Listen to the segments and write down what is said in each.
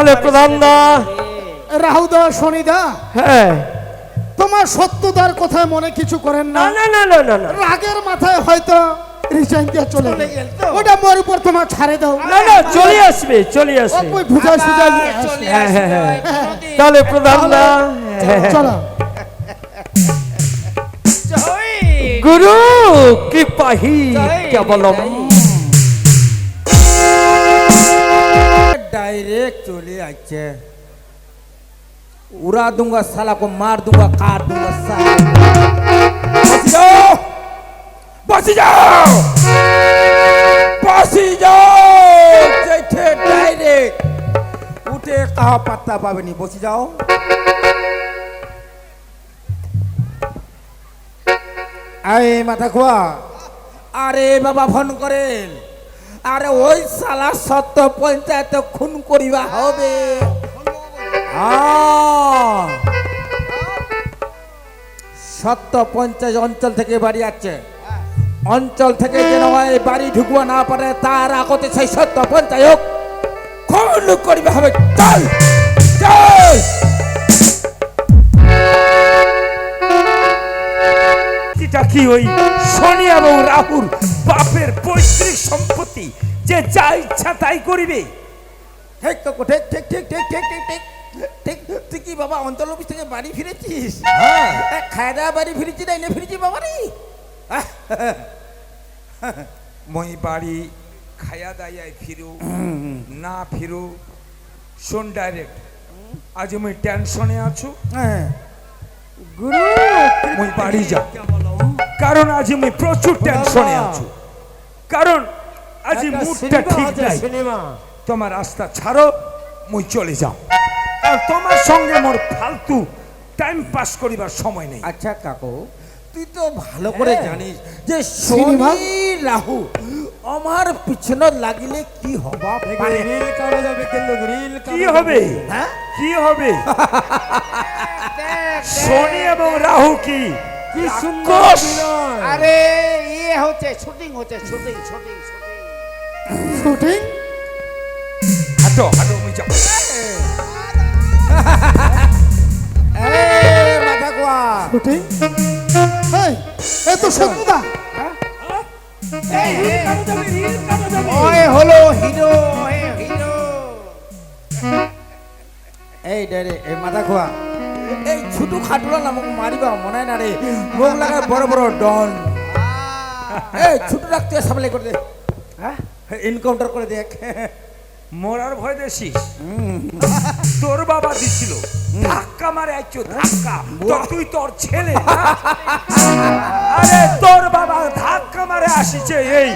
তাহলে প্রধান দা রাহুদা শনিদা হ্যাঁ। তোমার সত্যতার কথায় মনে কিছু করেন না? না না না না রাগের মাথায় হয়তো রিজাইন দিয়ে চলে চলে গেল। ওটা মোর উপর তোমার ছাড়ে দাও। না না চলে আসবে চলে আসবে। ওই সুঝাই নিয়ে চলে হ্যাঁ, হ্যাঁ, হ্যাঁ। তাহলে প্রধান দা হ্যাঁ, চলো। গুরু কৃপাহি কেবলম। ডাইরেক্ট চলে আসছে উড়া দুঙ্গা সালাকো মার দুঙ্গা, কার দুঙ্গা সালা যাও! বসে যাও! বসে যাও! যেতে ডাইরেক্ট। উঠে কাহা পাত্তা পাবেনি বসে যাও। আরে মাথা খোয়া। আরে বাবা, ফোন করেন। আরে ওই সালা সত্য পঞ্চায়েত খুন করিবা হবে। সত্য পঞ্চায়েত অঞ্চল থেকে বাড়ি আছে অঞ্চল থেকে যেন বাড়ি ঢুকবা না পারে, তার আগতে সেই সত্য পঞ্চায়েত খুন করিবা হবে। চল চল এটা কি ওই শনি এবং রাহুর বাপের পৈতৃক সম্পত্তি যে যা ইচ্ছা তাই করিবে। ঠিক তো ঠিক ঠিক ঠিক ঠিক ঠিক ঠিক ঠিক ঠিক তুই কি বাবা অঞ্চল অফিস থেকে বাড়ি ফিরেছিস? হ্যাঁ। খায়দা বাড়ি ফিরেছি না এনে ফিরেছি বাবা রে মই বাড়ি খায়া দায়ায় ফিরু না ফিরু শোন ডাইরেক্ট আজ আমি টেনশনে আছো। হ্যাঁ। গুরু মই বাড়ি যা। কারণ আজ আমি প্রচুর টেনশনে আছো। কারণ আজ মুডটা ঠিক নাই। তোমার রাস্তা ছাড়ো মই চলে যাও। আর তোমার সঙ্গে মোর ফালতু টাইম পাস করিবার সময় নেই। আচ্ছা কাকু তুই তো ভালো করে হ্যাঁ। জানিস যে সিনেমা? শনি রাহু আমার পিছনে লাগিলে কি হবা? পারে রিল কাটা যাবে কিন্তু রিল কি হবে? হ্যাঁ? কি হবে? শনি এবং রাহু কি? কি সুন্দর। আরে ইয়ে হচ্ছে শুটিং হচ্ছে শুটিং শুটিং শুটিং। হাঁটো হাঁটো এই মাথা কোয়া শুটিং? এই এ তো সত্যদা ওই হলো হিরো হিরো। এই ডেরে এই মাথা খোয়া এই ছোট খাটুলা নামক মারিবা মনে না রে মুখ লাগায় বড় বড় ডন এই ছোট রাখতে সামলে করে দে হ্যাঁ এনকাউন্টার করে দেখ। মরার ভয় দেখিস তোর বাবা দিছিল। ধাক্কা মারে আইছো ধাক্কা। তো তুই তোর ছেলে না? আরে তোর বাবা ধাক্কা মারে আসিছে এই।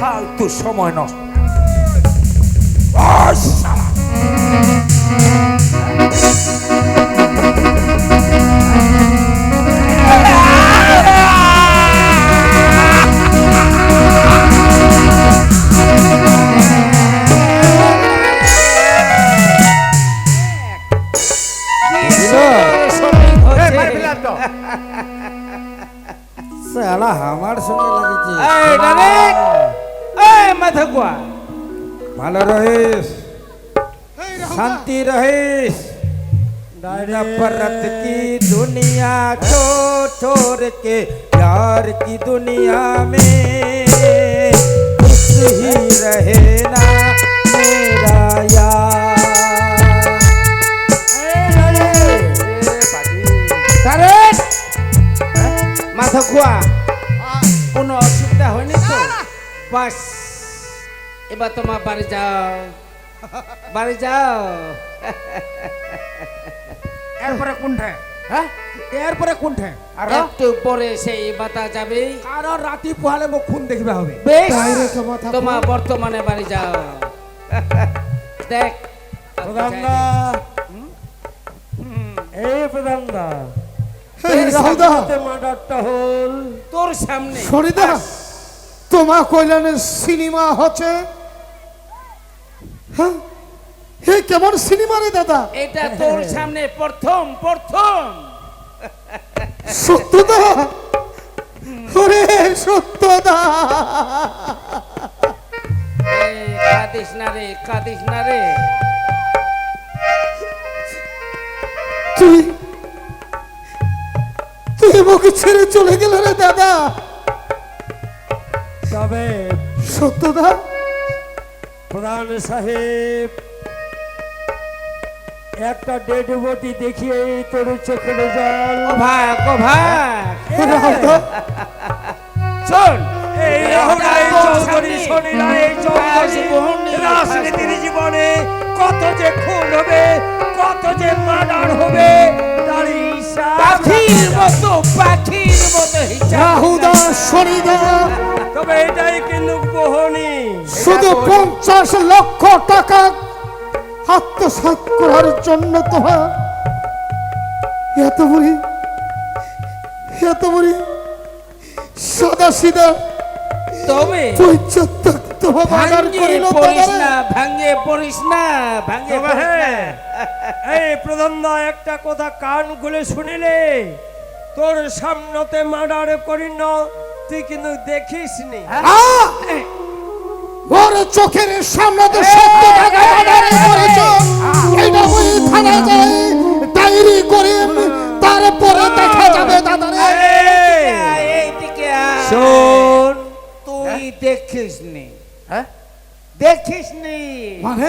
ফালতু সময় নষ্ট। শালা। আমার সঙ্গে লাগেছে এই ডাইরেক্ট এই মাথা কোয়া ভালো রহিস शांति रहिस नफरत की दुनिया छोड़ छोड़ के प्यार की दुनिया में खुश ही रहे ना मेरा यार ডাইরেক্ট মাথা কোয়া কোনো অসুবিধা হয়নি তো বাস এবার তোমার বাড়ি যাও বাড়ি যাও। এরপরে কোনটা হ্যাঁ? এরপরে কোনটা আর? একটু পরে সেই বাতা যাবে। কারণ রাতি পোহালে মোক খুন দেখবে হবে। বেশ। তোমার বর্তমানে বাড়ি যাও। দেখ। প্রধানদা। এই প্রধানদা। এই রাহুদা তোর সামনে। শনিদা তোমার কল্যাণের সিনেমা হচ্ছে কেমন সিনেমা রে দাদা। এটা তোর সামনে প্রথম প্রথম। সত্যদা। ওরে সত্যদা। কাঁদিস না রে কাঁদিস না রে। তুই তুই আমাকে ছেড়ে চলে গেল রে দাদা। তবে সত্যদা। প্রধান সাহেব একটা ডেড বডি দেখিয়ে তোর চোখের জল ও ভাগ ও ভাগ শোন এই রাহুল চৌধুরী। শনি রায় চৌধুরী। রাজনীতির জীবনে কত যে খুন হবে কত যে মার্ডার হবে তার পাখির মতো পাখির মতো রাহুদা শনিদা তবে এটাই কিন্তু বহনি শুধু পঞ্চাশ লক্ষ টাকা আত্মসাৎ করার জন্য তোমার এত বড়ি এত বড়ি সাদা সিধা তবে করিল পড়িস না পড়িস। হ্যাঁ, এই প্রধান একটা কথা কান খুলে শুনিলে তোর সামনতে মার্ডার করি না তুই কিন্তু দেখিস নি! ওর চোখের সামনে তো সত্য এটা থানায় যায় ডায়েরি করে তারপরে দেখা যাবে। শোন তুই দেখিস নি হ্যাঁ? দেখিস নি মানে?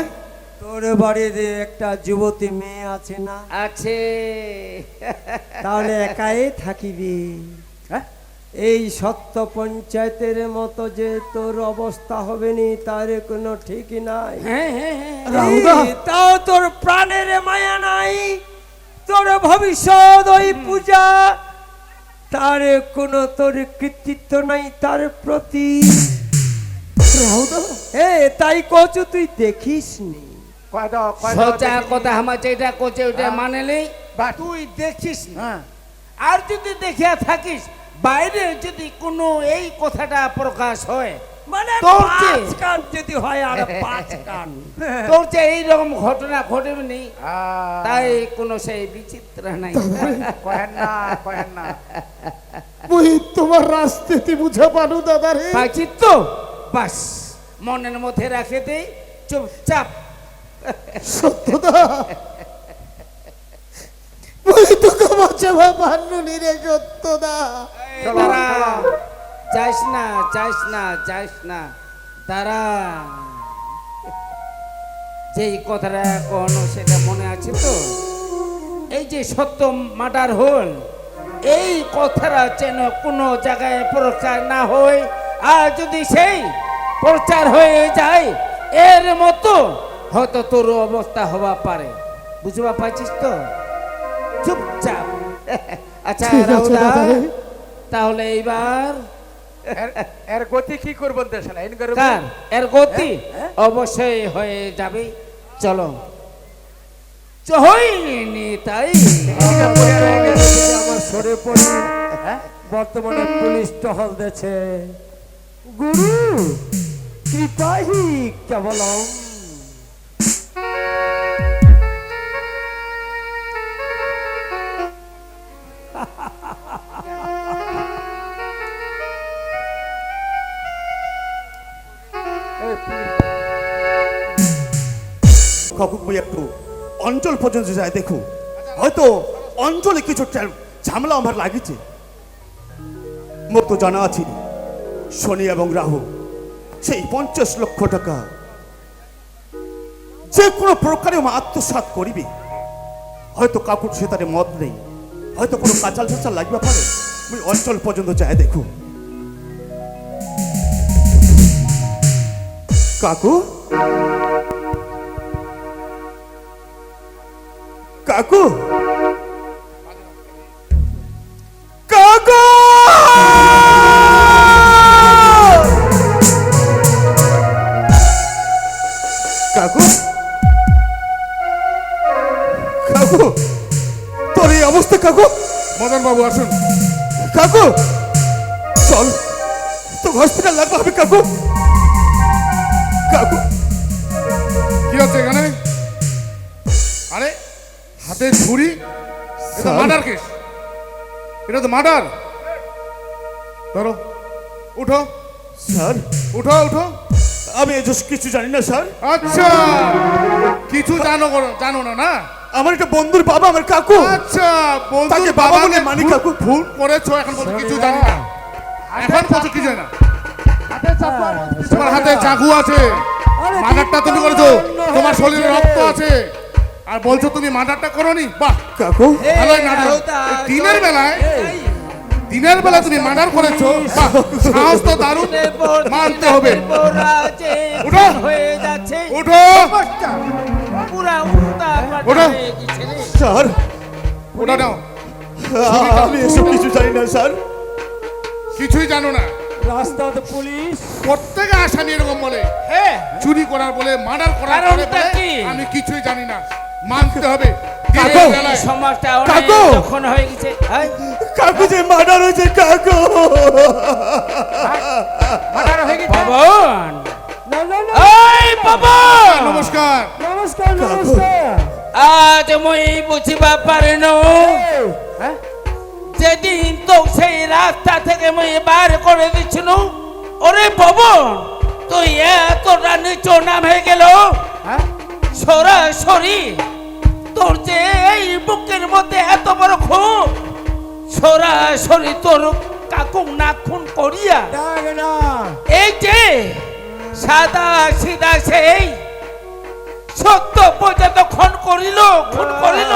তোর বাড়িতে একটা যুবতী মেয়ে আছে না? আছে। তাহলে একাই থাকিবি। হ্যাঁ? এই সত্য পঞ্চায়েতের মতো যে তোর অবস্থা হবে নি তার কোনো ঠিক নাই। হ্যাঁ হ্যাঁ হ্যাঁ তাও তোর প্রাণের মায়া নাই। তোর ভবিষ্যৎ ওই পূজা তার কোনো তোর কৃতিত্ব নাই তার প্রতি। এ তাই কচু তুই দেখিস নি। সোজা কথা আমার যেটা কোচে ওটা মানে নেই। তুই দেখিস না। আর যদি দেখিয়া থাকিস বাইরে যদি কোনো এই কথাটা প্রকাশ হয় মানে তোর পাঁচ কান যদি হয় আর পাঁচ কান। তোর যে এইরকম ঘটনা ঘটবে নি তাই কোনো সেই বিচিত্র নাই। কহেন না কহেন না। ওই তোমার রাজনীতি বুঝে পানু দাদারে পাইছি তো বাস মনের মধ্যে রাখে দে চুপচাপ। সত্যদা। ওই তো ভাবান্ন নিরে সত্যদা। দাঁড়া। যাইস না যাইস না যাইস না। দাঁড়া। যেই কথাটা এখন সেটা মনে আছে তো? এই যে সত্য মার্ডার হল এই কথাটা যেন কোনো জায়গায় প্রচার না হয় আর যদি সেই প্রচার হয়ে যায় এর মতো হয়তো তোর অবস্থা হওয়া পারে। বুঝবা পারছিস তো? চুপচাপ। আচ্ছা তাহলে এইবার এর গতি কি করবেন লাইন এর গতি অবশ্যই হয়ে যাবে। চলো। হয়নি তাই। আমার সরে পড়ে বর্তমানে পুলিশ টহল দিয়েছে। গুরু কৃপাহি কেবলম। একটু অঞ্চল পর্যন্ত যায়, দেখো। হয়তো অঞ্চলে কিছু ঝামেলা আমার লাগিছে। মোর তো জানা আছে শনি এবং রাহু, সেই পঞ্চাশ লক্ষ টাকা যে কোনো প্রকারে আমার আত্মসাৎ করিবে। হয়তো কাকুর সে তারে মত নেই, হয়তো কোনো কাঁচাল ফাচাল লাগবে পারে। ওই অঞ্চল পর্যন্ত যায়, দেখো। কাকু? কাকু। কাকু! কাকু! কাকু! তোর এই অবস্থা কাকু। মদন বাবু আসুন। কাকু! চল তো হসপিটাল লাগবে হবে কাকু। কাকু! কি হচ্ছে এখানে? হাতে ছুরি এটা মার্ডার কেস এটা তো মার্ডার ধরো উঠো। স্যার। উঠো উঠো। আমি এ কিছু জানি না স্যার। আচ্ছা। কিছু জানো জানো না না? আমার একটা বন্ধুর বাবা আমার কাকু। আচ্ছা বন্ধুর বাবা বলে মানি কাকু খুন করেছ এখন বলছো কিছু জানি না। এখন বলছো কি জানি না। তোমার হাতে চাকু আছে। মার্ডারটা তুমি করেছ তোমার শরীরে রক্ত আছে। আর বলছো তুমি মার্ডারটা করোনি? বাহ কাকু। নাটক। দিনের বেলায় দিনের বেলা তুমি মার্ডার করেছ। বাহ, সাহস তো দারুণ। মানতে হবে। উঠো। হয়ে যাচ্ছে। উঠো। রে। স্যার ওটা নাও। আমি এসব কিছু জানি না স্যার। কিছুই জানো না। রাস্তাতে পুলিশ। প্রত্যেক আসামি এরকম বলে। হ্যাঁ। চুরি করার বলে মার্ডার করার বলে? আমি কিছুই জানি না। মানতে হবে। কাকু! সমাজটা কাকু! যখন হয়ে গেছে। কাকু যে মার্ডার হয়েছে কাকু! মার্ডার হয়ে গেছে? পবন না না না। এই পবন নমস্কার। নমস্কার নমস্কার। আজ মই বুঝিবা পারিন? হ্যাঁ? যেদিন তো সেই রাস্তা থেকে মই বার করে দিছিল। ওরে পবন তুই এতটা নিচু নাম হয়ে গেল। হ্যাঁ? সরাসরি তোর যে এই বুকের মধ্যে এত বড় খুব সরাসরি তোর কাকু না খুন করিয়া এই যে সাদা সিদা সেই সত্য পর্যন্ত খুন করিল খুন করিল।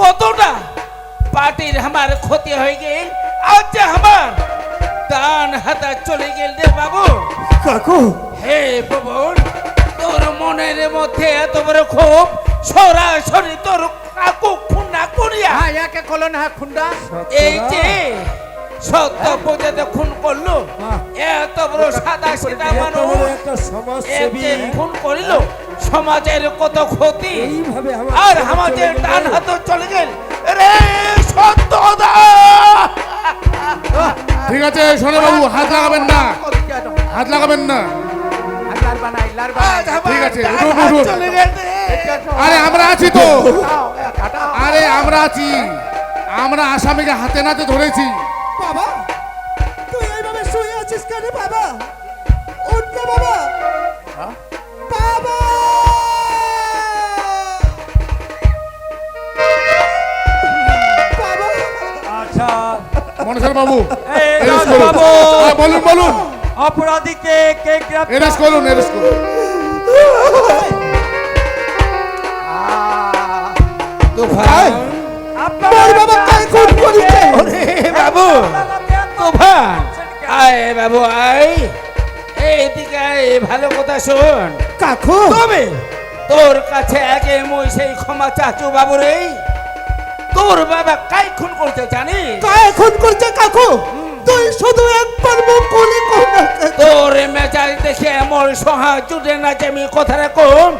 কতটা পার্টির আমার ক্ষতি হয়ে গেল আজ যে আমার দান হাতা চলে গেল রে বাবু। কাকু। হে পবন তোর মনের মধ্যে এত বড় ক্ষোভ সরাসরি তোর কাকু খুন না করিয়া। হ্যাঁ একে কলো না হ্যাঁ খুন্ডা এই যে সত্য পর্যন্ত খুন করল এত বড় সাদা সিধা মানুষ খুন করিল সমাজের কত ক্ষতি? আর আমাদের ডান হাত চলে গেল। রে সত্যদা ঠিক আছে শোনে বাবু হাত লাগাবেন না। হাত লাগাবেন না। আর লার বানাই লার বানাই। ঠিক আছে চলে। আরে আমরা আছি তো। আরে আমরা আছি। আমরা আসামিকে হাতে নাতে ধরেছি। বাবা তুই এইভাবে শুয়ে আছিস কেন বাবা? উঠ না বাবা। বাবা! আচ্ছা। মনসার বাবু বাবু। হ্যাঁ, বলুন বলুন। অপরাধীকে কে এরেস্ট করুন এরেস্ট করুন তুফান বাবা কাই খুন করেছে ওরে বাবু। তুফান আয় বাবু আয়। এইদিকে ভালো কথা শোন। কাকু। তবে তোর কাছে আগে মই সেই ক্ষমা চাচু বাবু রে। তোর বাবা কাই খুন করতে জানিস? কায় খুন করছে কাকু? তুই শুধু একবার মুখ খুলে কর না। তোর মেজাজ দেখে এমন সহা জুটে না যে আমি কথাটা কোন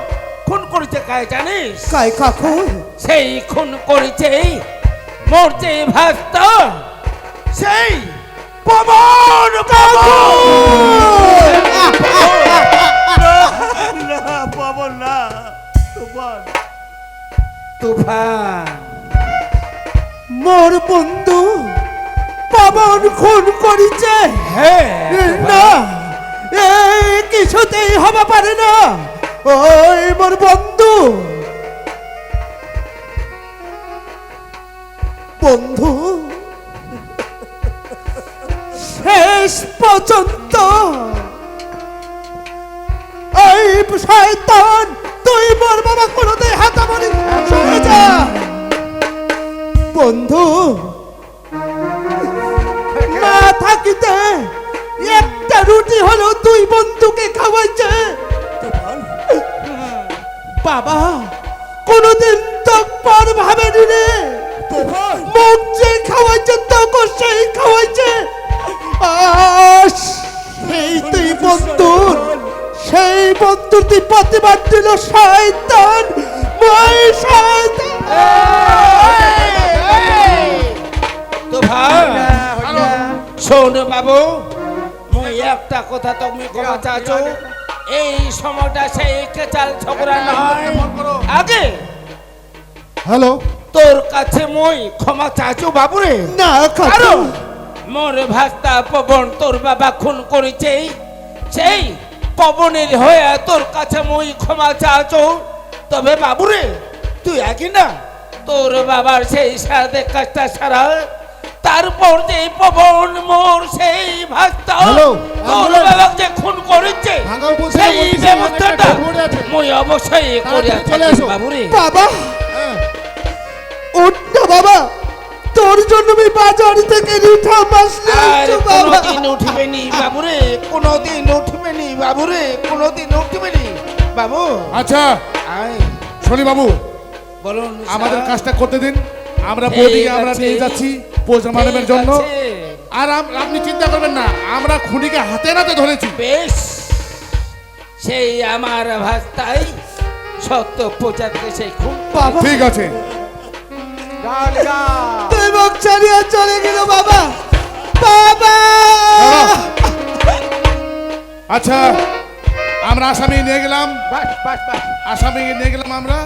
খুন করেছে কায় জানিস? কায় কাকু সেই খুন করেছে মোর যে ভাস্ত সেই পবন না পাবো না তোমার তুফান। মোর বন্ধু পবন খুন করিছে। হ্যাঁ না এই কিছুতেই হবে পারে না। ওই মোর বন্ধু। বন্ধু। শেষ পর্যন্ত এই শয়তান তুই মোর বাবা কোনোদিন হাতা বাবা কোনদিন তো পর ভাবে রে মুখ যে খাওয়াইছে তোকে সেই খাওয়াইছে। সেই তুই বন্ধুর সেই বন্ধুর তুই প্রতিবাদ দিল শয়তান। মই তুফান শোন বাবু মুই একটা কথা তুমি ক্ষমা চাচ্ছ। এই সময়টা সেই কেচাল ঝগড়া নয়। আগে হ্যালো? তোর কাছে মই ক্ষমা চাচ্ছ বাবুরে? না কারণ মোর ভাস্তা পবন তোর বাবা খুন করেছে। সেই পবনের হয়ে তোর কাছে মই ক্ষমা চাচ্ছ তবে বাবুরে তুই একই না? তোর বাবার সেই সাথে কাজটা সারা তারপর যে পবন মোর সেই ভাগটা তোর ambulance। যে খুন করেছে সেই ব্যবস্থাটা আছে। মই অবশ্যই করে চলে থাকি এসো। বাবুরে বাবা উঠ বাবা তোর জন্য আমি বাজার থেকে রিঠা মাছ আর কোনোদিন উঠবে নি বাবুরে কোনোদিন উঠবে নি বাবুরে কোনোদিন উঠবে নি বাবু আচ্ছা শনি বাবু বলুন আমাদের কাজটা করতে দিন আমরা ঠিক আমরা আছে। নিয়ে যাচ্ছি পোস্টমর্টমের জন্য। আর আপনি চিন্তা করবেন না আমরা খুনিকে হাতে নাতে ধরেছি। বেশ। সেই আমার ভাস্তাই সত্য পূজাতে সেই খুব বাবা। ঠিক আছে। তুই মুখ ছাড়িয়ে চলে গেল বাবা। বাবা। আচ্ছা আমরা আসামি নিয়ে গেলাম। বাস বাস বাস। আসামি নিয়ে গেলাম আমরা।